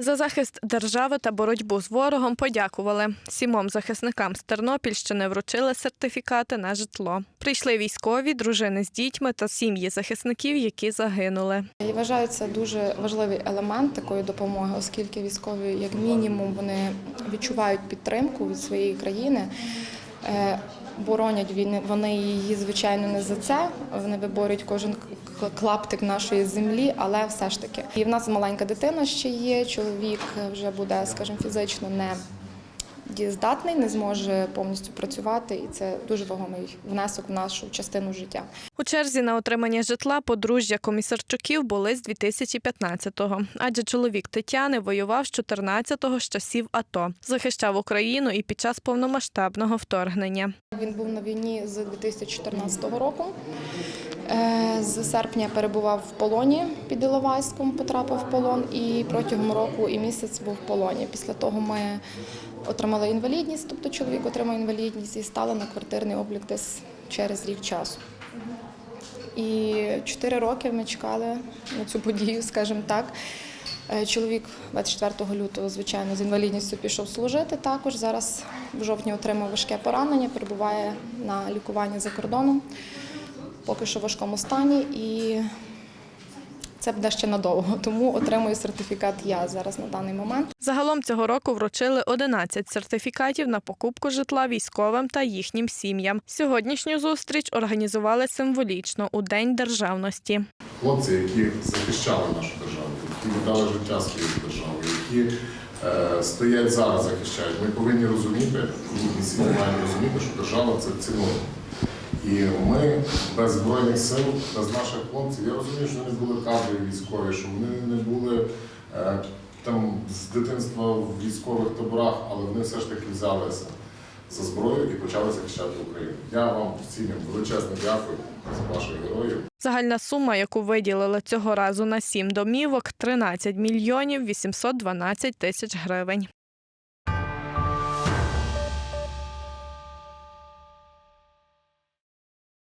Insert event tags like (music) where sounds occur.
За захист держави та боротьбу з ворогом подякували. Сімом захисникам з Тернопільщини вручили сертифікати на житло. Прийшли військові, дружини з дітьми та сім'ї захисників, які загинули. Я вважаю, це дуже важливий елемент такої допомоги, оскільки військові, як мінімум, вони відчувають підтримку від своєї країни. Боронять війни, вони її, звичайно, не за це. Вони виборюють кожен клаптик нашої землі, але все ж таки. І в нас маленька дитина ще є. Чоловік вже буде, скажімо, фізично не дієздатний, не зможе повністю працювати, і це дуже вагомий внесок в нашу частину життя. У черзі на отримання житла подружжя комісарчуків були з 2015-го, адже чоловік Тетяни воював з 14-го з часів АТО, захищав Україну і під час повномасштабного вторгнення. Він був на війні з 2014 року. Е, З серпня перебував в полоні під Іловайськом, потрапив в полон і протягом року і місяць був в полоні. Після того ми отримали інвалідність, тобто чоловік отримав інвалідність і стали на квартирний облік десь через рік часу. І чотири роки ми чекали на цю подію, скажімо так. Е, Чоловік 24 лютого, звичайно, з інвалідністю пішов служити. Також зараз в жовтні отримав важке поранення, перебуває на лікуванні за кордоном, поки що в важкому стані, і це буде ще надовго. (laughs) Тому отримую сертифікат я зараз на даний момент. Загалом цього року вручили 11 сертифікатів на покупку житла військовим та їхнім сім'ям. Сьогоднішню зустріч організували символічно у День державності. хлопці, які захищали нашу державу, які віддали життя своїй державі, які е, стоять зараз, захищають. Ми повинні розуміти, всі мають розуміти, що держава це цінує. І ми без збройних сил, без наших хлопців, я розумію, що вони були кадрові військові, що вони не були е, там з дитинства в військових таборах, але вони все ж таки взялися за зброю і почали захищати Україну. Я вам всім величезно дякую за ваших героїв. Загальна сума, яку виділили цього разу на сім домівок 13 мільйонів 812 тисяч гривень.